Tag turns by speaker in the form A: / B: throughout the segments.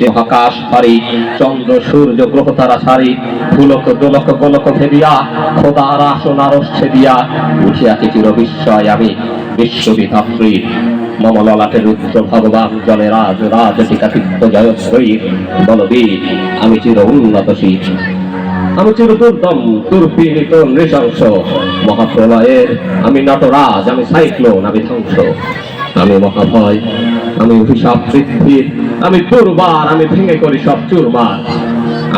A: মহাকাশ পারি, চন্দ্র, সূর্য, গ্রহ, তারা সারি ফুলক দোলক গোলক খোদার আসন আরস ছেদিয়া চির বিস্ময় আমি, বিশ্ববিধাত্রী। ভগবান, জলে রাজ রাজ জয় বলবীর, আমি চির উন্নত আমি চির দুর্দম, দুর্পীড়িত, নৃশংস। মহাপ্রলয়ের, আমি নটরাজ, আমি সাইক্লোন, আমি ধ্বংস। আমি মহাভয় আমি অভিশাপ পৃথিবীর আমি দুর্বার, আমি ভেঙে করি সব চুরমার।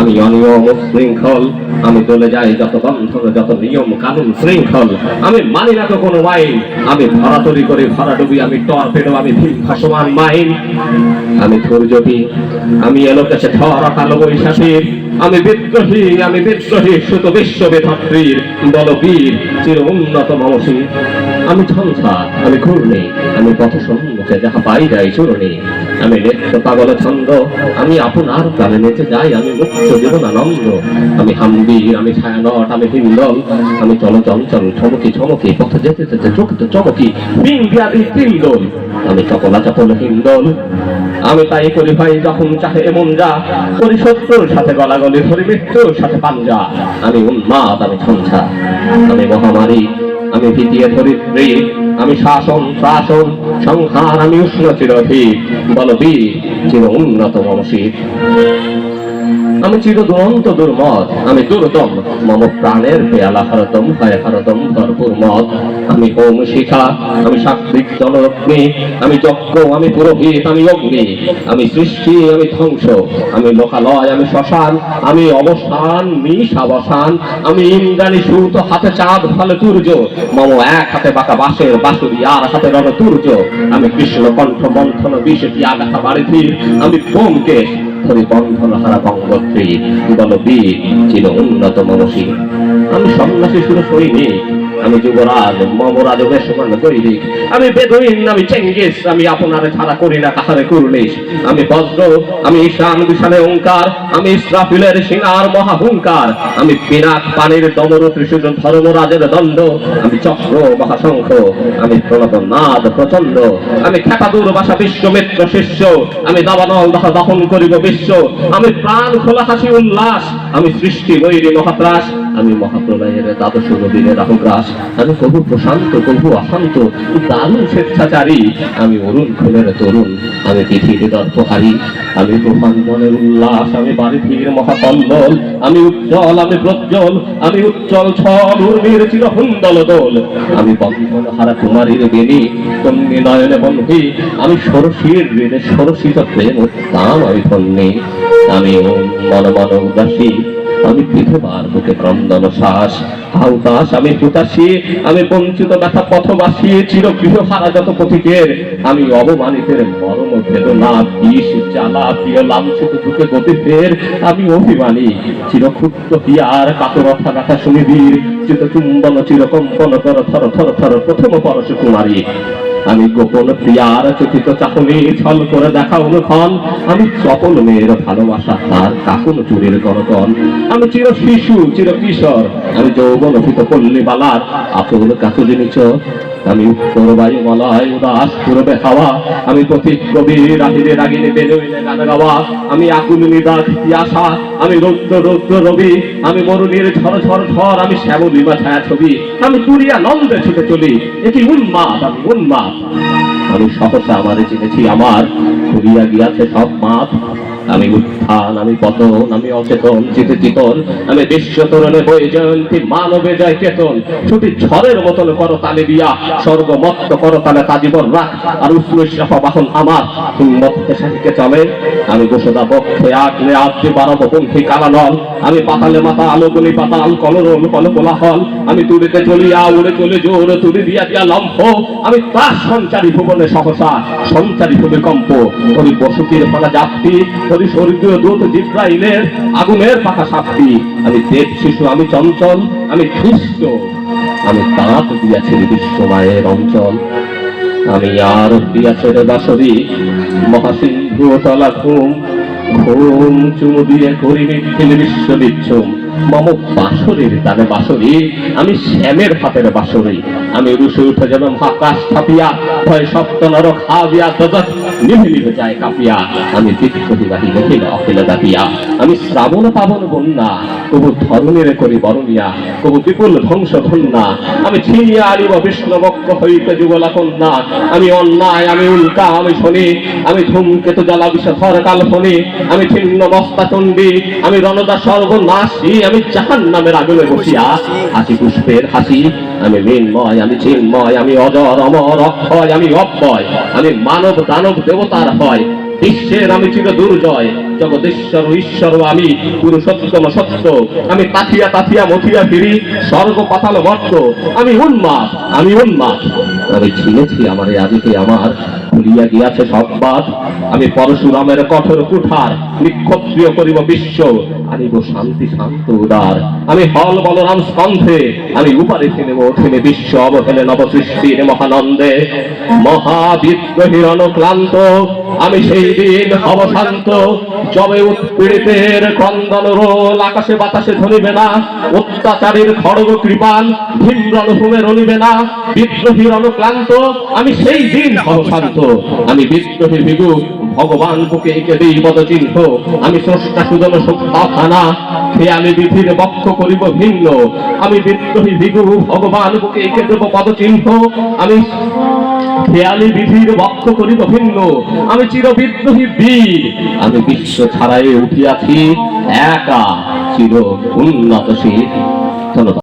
A: আমি অনিয়ম শৃঙ্খল, আমি চলে যাই যত বন্ধন, যত নিয়ম কানুন শৃঙ্খল। আমি মানি না তো কোনো আইন আমি ভরাতরি করে ভরাডুবি আমি টর্পেডো আমি ভীম ভাসমান মাইন আমি ধৈর্যটি আমি এলোকেছে ঝড় কালো বৈশাখীর। আমি বিদ্রোহী আমি বিদ্রোহী সুত বিশ্ব বেধাত্রীর বলবীর চির উন্নত মমসী আমি ঝঞ্ঝা আমি ঘূর্ণি, আমি পথ সম্মুখে যাহা পাই যাই চূর্ণি। আমি নৃত্য পাগল ছন্দ, আমি আপনার প্রাণে নেচে যাই, আমি মুক্ত জীবন আনন্দ আমি হাম্বির, আমি ছায়ানট, আমি হিন্দল, আমি চল চঞ্চল ছমকি ছমকি পথ যেতে যেতে চকিত চমকি বিন্দিয়াদি তিন্দল। আমি চকলা চপল হিন্দল আমি তাই করি ভাই, যখন চাহে এমন যা, করি শত্রুর সাথে গলাগলি, ধরি মৃত্যুর সাথে পাঞ্জা। আমি উন্মাদ, আমি ছঞ্ছা আমি মহামারী, আমি দ্বিতীয় ধরিত্রী আমি শাসন শাসন সংহার, আমি উষ্ণ চিরধী বলবি চির উন্নত মমশীর। আমি চির দুরন্ত দুর্মত, আমি দুর্দম। মম প্রাণের পেয়ালা হরতম, হয় হরতম ভরপুর মত। আমি ওম শিখা, আমি সাত্বিক জনরগ্নি আমি যজ্ঞ, আমি পুরোহিত, আমি অগ্নি। আমি সৃষ্টি, আমি ধ্বংস। আমি লোকালয় আমি শ্মশান, আমি অবসান মিশ অবসান আমি ইন্দ্রাণী সুত, হাতে চাঁদ, ফলে তুর্য মম এক হাতে বাঁকা বাঁশের বাঁশুরি, আর হাতে রণ, তুর্য। আমি কৃষ্ণ কণ্ঠ, মন্থন, বিষটি, আগাথা বাড়িধীর আমি বোমকেশ ধরি বন্ধন হারা বঙ্গত্রী। বলবীর ছিল উন্নত মনসী আমি সন্ন্যাসী শুরু সৈনিক আমি যুবরাজ মমরাজ বেশমান দৈনিক আমি বেদুইন আমি চেঙ্গিস, আমি আপনার ছাড়া করি না, কাহারে কুরলিশ আমি বজ্র, আমি ঈশান বিশালে ওঙ্কার, আমি ইসরাফিলের সিনার মহাহুঙ্কার। আমি পিনাক পানির দমর ত্রিশূল ধর্মরাজের দণ্ড। আমি চক্র, মহাশঙ্খ, আমি প্রণত নাদ প্রচণ্ড আমি খেপাদুর বাসা বিশ্বমিত্র শিষ্য। আমি দাবানল দহ দহন করিব বিশ্ব। আমি প্রাণ খোলা হাসি উল্লাস। আমি সৃষ্টি বৈরী মহাত্রাস। আমি মহাপ্রলয়ের দ্বাদশ নবীনের রাহুগ্রাস। আমি কবু প্রশান্ত কবু অশান্ত, দারুণ স্বেচ্ছাচারী। আমি অরুণ খুনের তরুণ, আমি পৃথিবী দর্পহারী। আমি তুফান মনের উল্লাস, আমি বাড়ির মহাকন্দল আমি উজ্জ্বল, আমি প্রজ্জ্বল, আমি উজ্জ্বল ছল উর্মির চিরহুন্দল দোল। আমি বন্ধন হারা কুমারীর বেনি তন্নি নয়নে বন্ধি। আমি সরসীর হৃদে সরসিত প্রেম উত্তাম আমি ধন্যে। আমি মন মন উদাসী। আমি বিধবার বুকে ক্রন্দন শ্বাস। হাউতাস আমি হুতাশি আমি বঞ্চিত ব্যথা পথবাসী চির গৃহ হারা যত পথিকের। আমি অবমানিতের মরম বেদনা, বিষ, জ্বালা প্রিয় লাঞ্ছিত দুঃখে গতিদের আমি অভিমানী চির ক্ষুদ্র পিয়ার কাতরথা ব্যথা শুনিবীর চিত চুম্বন চিরকম্পন, কর থর থর থর, প্রথম পরশ কুমারী। আমি গোপন প্রিয়ার চকিত চাহনি ছল করে দেখা অনুক্ষণ আমি চপল মেয়ের ভালোবাসা তার কাকুন চুরির গণকন আমি চির শিশু, চির কিশোর। আমি যৌবন অভিত পল্লী বালার আপন কাকুলি নিচর আমি উত্তর বায়ু মলয় উদাস পূর্বে হাওয়া। আমি পথিক কবি রাহিরে রাগিনে বেরোইনে গান গাওয়া। আমি আকুল নিদাস আশা আমি রৌদ্র রৌদ্র রবি। আমি মরুণীর ঝড় ঝড় ঝড় আমি শ্যামলিমা ছায়া ছবি। আমি তুরিয়া নন্দে ছুটে চলি। এটি উন্মাদ, আমি উন্মাদ। আমি সহসা আমারে চিনেছি আমার খুলিয়া গিয়াছে সব মাপ। আমি উত্থান, আমি পতন, আমি অচেতন, চিতে চিতন, আমি বিশ্ব তরণে বই জয়ন্তী, মানবে যায় চেতন। ছুটি ঝড়ের মতন করো তালে দিয়া স্বর্গমত্ত করো তালে তাজীবন রাখ, আর উৎসব বাহন আমার। হিম্মত পেশাটিকে চলে, আমি গোসদা পক্ষে আঁকলে আজকে বারো পন্থী কালানল। আমি পাতালে মাথা আলোগুলি পাতাল, কলরল, কল কোলাহল। আমি তুলিতে চলিয়া, উড়ে চলে জোর তুলি দিয়া দিয়া লম্ফ। আমি তার সঞ্চারী ভুবনে সহসা, সঞ্চারী ভূমিকম্প। ওই বসতির পালা যাত্রী ওই স্বর্গীয় দূত জিব্রাইলের আগুনের পাখা সাক্ষী আমি দেব শিশু, আমি চঞ্চল, আমি খ্রিস্ট, আমি দাঁত দিয়াছি বিশ্বমায়ের অঞ্চল। আমি আর দিয়াছে বাসরি মহাসিন্ধু তলা ঘুম ঘুম চুমু দিয়ে করি মিথিল বিশ্ব বিচ্ছুম মম বাসরের তানে বাসরি আমি শ্যামের হাতের বাসরি আমি রুশে উঠে যাবে মহাকাশ ছাপিয়া, ভয় সপ্ত নর খাবিয়া জগৎ নিভে নিভে যায় কাঁপিয়া। আমি বিক্ষতি বাহি দেখিল অখিল দাপিয়া আমি শ্রাবণ পাবন বন্যা কবু ধরনের করি বরণিয়া কবু বিপুল ধ্বংস ধন্যা আমি ছিনিয়া আনিব বিষ্ণু বক্ষ হইতে যুগলা কন্যা। আমি অন্যায়, আমি উল্কা, আমি শনি। আমি ধূমকেতু জ্বালা বিষধর কাল ফণি আমি ছিন্ন মস্তা চণ্ডী। আমি রণদা সর্বনাশী। আমি জাহান নামের আগুনে বসিয়া, হাসি পুষ্পের হাসি। আমি মৃন্ময় আমি চিন্ময়, আমি অজর, অমর, অক্ষয়, আমি অক্ষয় আমি মানব, দানব, দেবতার হয়। বিশ্বের আমি চির দুর্জয়, জগদেশ্বর, ঈশ্বর আমি পুরুষোত্তম সত্য। আমি তাথিয়া তাথিয়া মথিয়া ফিরি, স্বর্গ, পাতাল বর্ত আমি উন্মাদ আমি উন্মাদ। আমি ছিনেছি আমার আদিতে আমার ভুলিয়া গিয়াছে সব্বাদ আমি পরশুরামের কঠোর কুঠার নিক্ষত্রিয় করিব বিশ্ব। আনিব শান্তি শান্ত উদার। আমি হল বলরাম স্কন্ধে, আমি উপারে থেনেব থেমে বিশ্ব অবহেলে নব সৃষ্টির মহানন্দে। মহাবিদ্রোহীর অনুক্লান্ত আমি সেই দিন হব শান্ত। যবে উৎপীড়িতের ক্রন্দন রোল, আকাশে বাতাসে ধরিবে না। অত্যাচারীর খড়গ কৃপাল ভীম রণভূমে রণিবে না। বিদ্রোহীর অনুক্লান্ত আমি সেই দিন হব শান্ত। আমি বিদ্রোহী বিগু ভগবান বুকে এঁকে দিই পদ চিহ্ন আমি স্রষ্টা সুজন খানা খেয়ালি বিধির বক্ষ করিব ভিন্ন। আমি বিদ্রোহী ভিগু, ভগবান বুকে এঁকে দেব পদ চিহ্ন আমি খেয়ালি বিধির বক্ষ করিব ভিন্ন। আমি চির বিদ্রোহী বীর। আমি বিশ্ব ছাড়াই উঠিয়াছি একা, চির উন্নতশীল। ধন্যবাদ।